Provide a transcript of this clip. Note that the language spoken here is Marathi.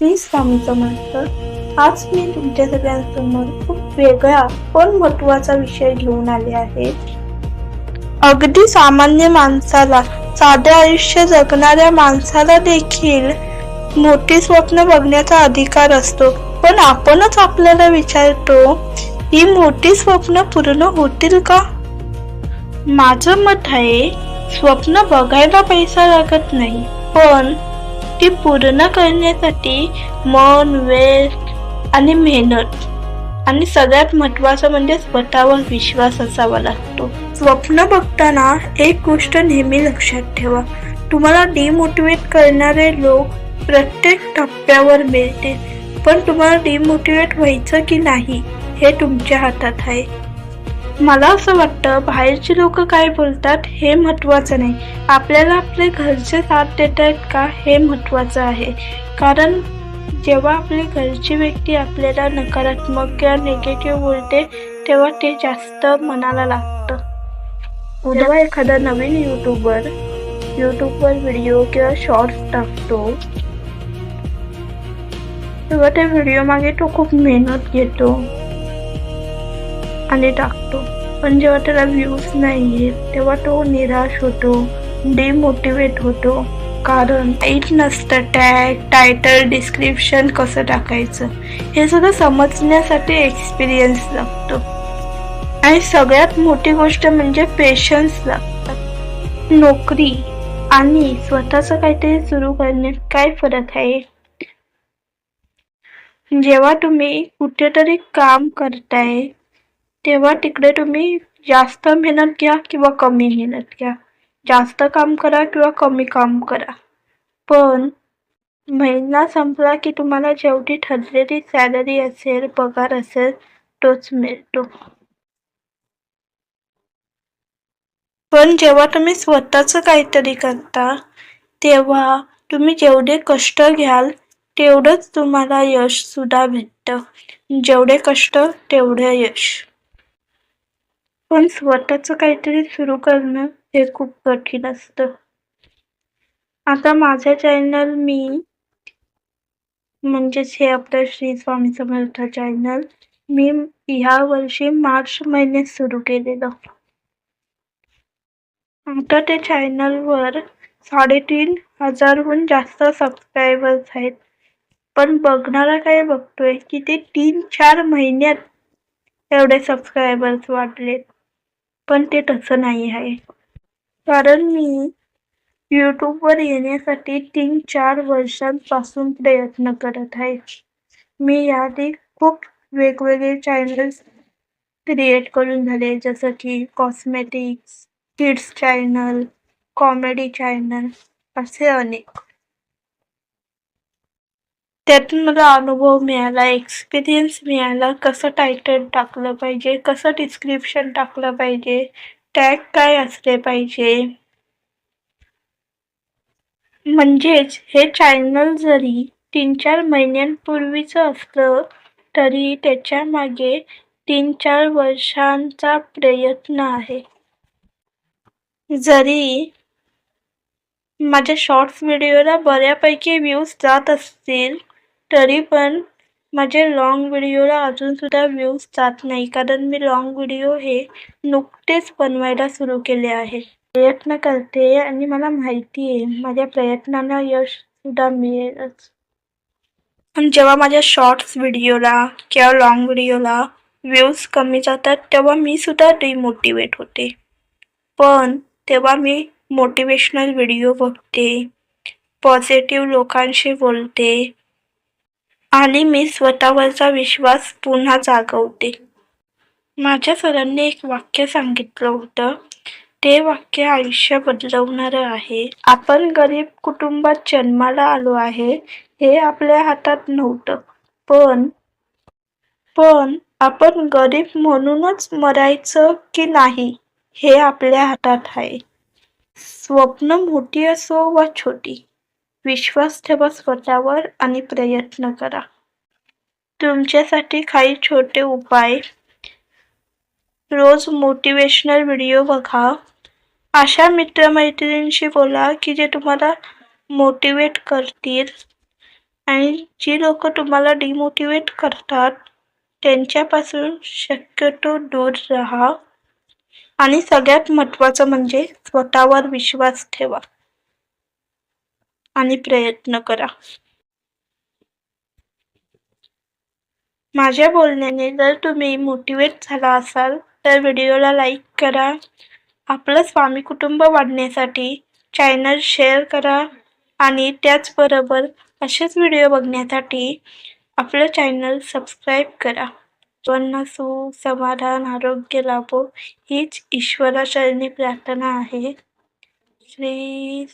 श्री स्वामी समर्थ आज मी तुमच्या सगळ्यांसमोर खूप वेगळा पण महत्त्वाचा विषय घेऊन आले आहे. अगदी सामान्य माणसाला साधे आयुष्य जगणाऱ्या माणसाला देखील मोठी स्वप्न बघण्याचा अधिकार असतो. पण आपणच आपल्याला विचारतो ही मोठी स्वप्न पूर्ण होतील का? माझं मत आहे स्वप्न बघायला पैसा लागत नाही. पण ती पूर्ण करण्यासाठी मन वेळ आणि मेहनत आणि सगळ्यात महत्वाचं म्हणजे स्वतःवर विश्वास असावा लागतो. स्वप्न बघताना एक गोष्ट नेहमी लक्षात ठेवा. तुम्हाला डिमोटिवेट करणारे लोक प्रत्येक टप्प्यावर मिळतील. पण तुम्हाला डिमोटिवेट व्हायचं की नाही हे तुमच्या हातात आहे. मला असं वाटतं बाहेरची लोक काय बोलतात हे महत्त्वाचं नाही. आपल्याला आपले घरचे साथ देत आहेत का हे महत्त्वाचं आहे. कारण जेव्हा आपली घरची व्यक्ती आपल्याला नकारात्मक किंवा निगेटिव्ह बोलते तेव्हा ते जास्त मनाला लागतं. उद्या एखादा नवीन यूट्यूबर यूट्यूबवर व्हिडिओ किंवा शॉर्ट्स टाकतो तेव्हा त्या व्हिडिओ मागे तो खूप मेहनत घेतो. आणि टाकतो. पण जेव्हा त्याला व्ह्यूज नाही आहेत तेव्हा तो निराश होतो डिमोटिवेट होतो. कारण माहीत नसतं टॅग टायटल डिस्क्रिप्शन कसं टाकायचं? हे सगळं समजण्यासाठी एक्सपिरियन्स लागतो. आणि सगळ्यात मोठी गोष्ट म्हणजे पेशन्स लागतात नोकरी आणि स्वतःचं काहीतरी सुरू करण्यात काय फरक आहे? जेव्हा तुम्ही कुठेतरी काम करताय तेव्हा तिकडे तुम्ही जास्त मेहनत घ्या किंवा कमी मेहनत घ्या. जास्त काम करा किंवा कमी काम करा. पण महिना संपला की तुम्हाला जेवढी ठरलेली सॅलरी असेल पगार असेल तोच मिळतो. पण जेव्हा तुम्ही स्वतःचं काहीतरी करता तेव्हा तुम्ही जेवढे कष्ट घ्याल तेवढंच तुम्हाला यश सुद्धा भेटतं. जेवढे कष्ट तेवढे यश. पण स्वतःचं काहीतरी सुरू करणं हे खूप कठीण असतं. आता माझं चॅनल मी म्हणजेच हे आपलं श्री स्वामी समर्थ चॅनल मी ह्या वर्षी मार्च महिन्यात सुरू केलेलं. आता त्या चॅनलवर साडेतीन हजारहून जास्त सबस्क्रायबर्स आहेत. पण बघणारा काय बघतोय की ते तीन चार महिन्यात एवढे सबस्क्रायबर्स वाढलेत. पण ते तसं नाही आहे. कारण मी यूट्यूबवर येण्यासाठी तीन चार वर्षांपासून प्रयत्न करत आहे. मी याआधी खूप वेगवेगळे चॅनल्स क्रिएट करून झाले जसं की cosmetics kids channel comedy channel असे अनेक. त्यातून मला अनुभव मिळाला एक्सपिरियन्स मिळाला कसं टायटल टाकलं पाहिजे कसं डिस्क्रिप्शन टाकलं पाहिजे टॅग काय असले पाहिजे. म्हणजेच हे चॅनल जरी तीन चार महिन्यांपूर्वीचं असलं तरी त्याच्यामागे तीन चार वर्षांचा प्रयत्न आहे. जरी माझ्या शॉर्ट्स व्हिडिओला बऱ्यापैकी व्ह्यूज जात असतील तरी पण माझे लाँग व्हिडिओला अजूनसुद्धा व्ह्यूज जात नाही. कारण मी लाँग व्हिडिओ हे नुकतेच बनवायला सुरू केले आहे प्रयत्न करते आणि मला माहिती आहे माझ्या प्रयत्नांना यशसुद्धा मिळेलच. पण जेव्हा माझ्या शॉर्ट्स व्हिडिओला किंवा लाँग व्हिडिओला व्ह्यूज कमी जातात तेव्हा मी सुद्धा डिमोटिवेट होते. पण तेव्हा मी मोटिवेशनल व्हिडिओ बघते पॉझिटिव्ह लोकांशी बोलते आणि मी स्वतःवरचा विश्वास पुन्हा जागवते. माझ्या सरांनी एक वाक्य सांगितलं होतं. ते वाक्य आयुष्य बदलवणारं आहे. आपण गरीब कुटुंबात जन्माला आलो आहे हे आपल्या हातात नव्हतं. पण पण आपण गरीब म्हणूनच मरायचं की नाही हे आपल्या हातात आहे. स्वप्न मोठी असो वा छोटी विश्वास ठेवा स्वतःवर आणि प्रयत्न करा. तुमच्यासाठी काही छोटे उपाय. रोज मोटिवेशनल व्हिडिओ बघा. अशा मित्रमैत्रिणींशी बोला की जे तुम्हाला मोटिवेट करतील आणि जी लोक तुम्हाला डिमोटिवेट करतात त्यांच्यापासून शक्यतो दूर राहा. आणि सगळ्यात महत्त्वाचं म्हणजे स्वतःवर विश्वास ठेवा. आणि प्रयत्न करा. माझ्या बोलण्याने जर तुम्ही मोटिवेट झाला असाल तर व्हिडिओला लाईक करा. आपलं स्वामी कुटुंब वाढण्यासाठी चॅनल शेअर करा आणि त्याचबरोबर असेच व्हिडिओ बघण्यासाठी आपलं चॅनल सबस्क्राईब करा. सर्वांना सुख समाधान आरोग्य लाभो हीच ईश्वराचरणी प्रार्थना आहे. श्री